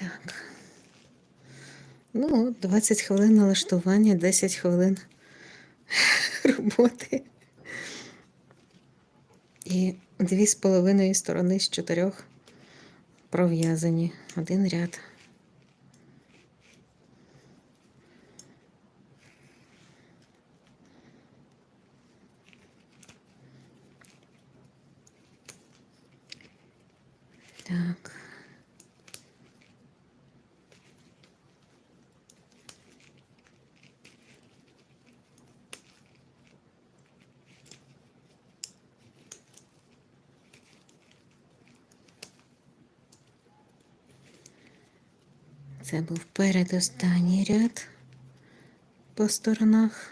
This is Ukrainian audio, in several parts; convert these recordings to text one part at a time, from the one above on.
Так. Ну, 20 хвилин налаштування, 10 хвилин роботи. І дві з половиною сторони з чотирьох пров'язані. Один ряд. Так. Це був передостанній ряд по сторонах.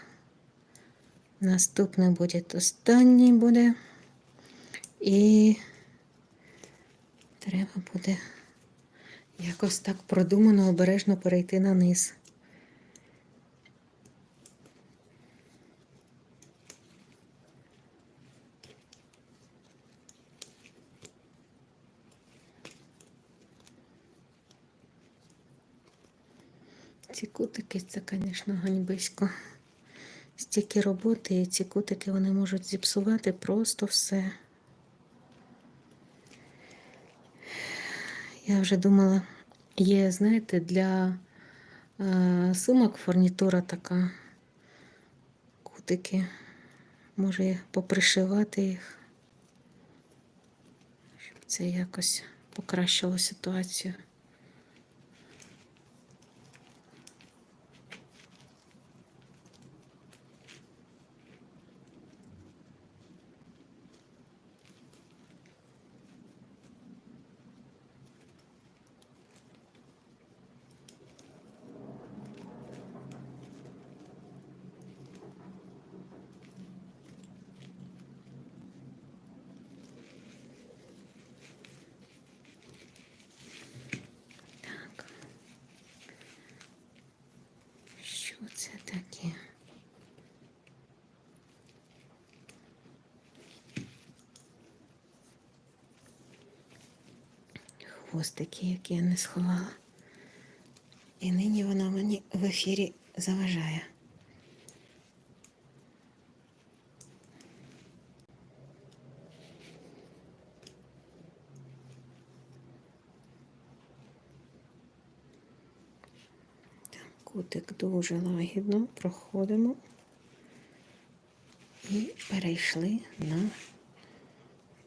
Наступний буде останній буде. І треба буде якось так продумано, обережно перейти на низ. Ці кутики це, звісно, ганьбисько. Стільки роботи, і ці кутики вони можуть зіпсувати просто все. Я вже думала, є, знаєте, для е, сумок фурнітура така. Кутики. Може попришивати їх, щоб це якось покращило ситуацію. Так. Що це таке? Хвостики, які я не сховала. І нині вона мені в ефірі заважає. Кутик дуже лагідно проходимо і перейшли на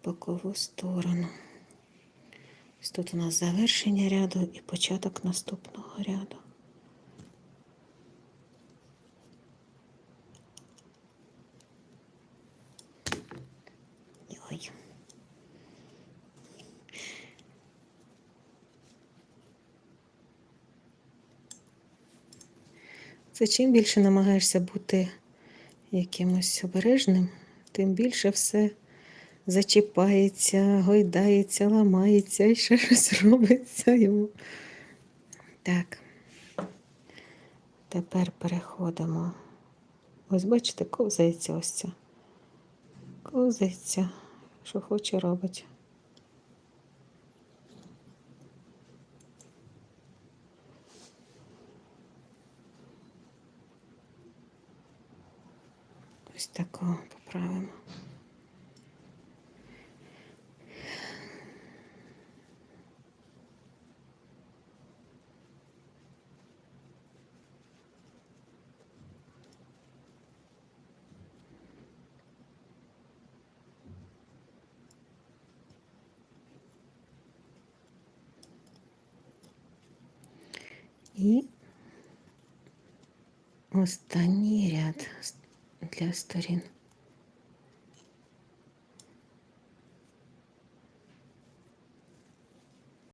бокову сторону. Ось тут у нас завершення ряду і початок наступного ряду. Ой. Це чим більше намагаєшся бути якимось обережним, тим більше все зачіпається, гойдається, ламається і ще щось робиться йому. Так. Тепер переходимо. Ось бачите, ковзається ось ця. Ковзається, що хоче робить. Ось такого поправимо. І останній ряд для сторін.